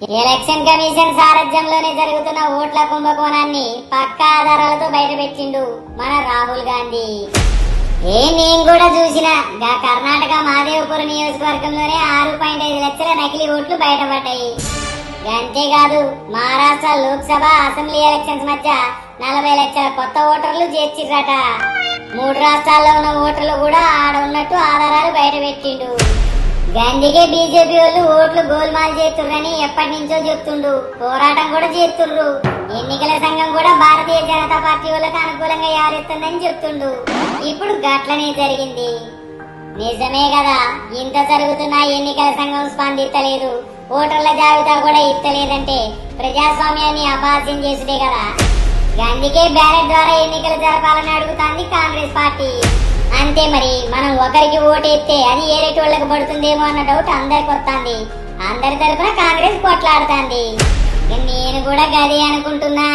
Election commission సారథ్యంలోనే జరుగుతున్న ఓట్ల కుంభకోణాన్ని పక్కా ఆధారాలతో బయటపెట్టిండు మన రాహుల్ గాంధీ. ఏ నేను కూడా చూసిన గా కర్ణాటక మాదేవపురం నియోజకవర్గంలోనే ఆరు పాయింట్ ఐదు లక్షల నకిలీ ఓట్లు బయటపడ్డాయి. అంతేకాదు మహారాష్ట్ర లోక్సభ అసెంబ్లీ ఎలక్షన్స్ మధ్య నలభై లక్షల కొత్త ఓటర్లు చేర్చిర్రట. మూడు రాష్ట్రాల్లో ఉన్న ఓటర్లు కూడా ఆడ ఉన్నట్టు ఆధారాలు బయటపెట్టిండు. గందికే బీజేపీ వాళ్ళు ఓట్లు గోల్మాల్ చేస్తుర్రని ఎప్పటి నుంచో చెప్తుండు పోరాటం కూడా చేస్తుర్రు. ఎన్నికల సంఘం కూడా భారతీయ జనతా పార్టీ వాళ్ళకి అనుకూలంగా యారెత్తుందని చెప్తుండు ఇప్పుడు గట్లనే జరిగింది. నిజమే కదా ఇంత జరుగుతున్నా ఎన్నికల సంఘం స్పందిస్తలేదు ఓటర్ల జాబితా కూడా ఇస్తలేదంటే ప్రజాస్వామ్యాన్ని అపాస్యం చేసుడే కదా. అందుకే బ్యాలెట్ ద్వారా ఎన్నికలు జరపాలని అడుగుతాంది కాంగ్రెస్ పార్టీ. అంతే మరి మనం ఒకరికి ఓటేస్తే అది ఏరేటి వాళ్ళకి పడుతుందేమో అన్న డౌట్ అందరికి వస్తుంది. అందరి తరఫున కాంగ్రెస్ కొట్లాడుతుంది నేను కూడా గదే అనుకుంటున్నా.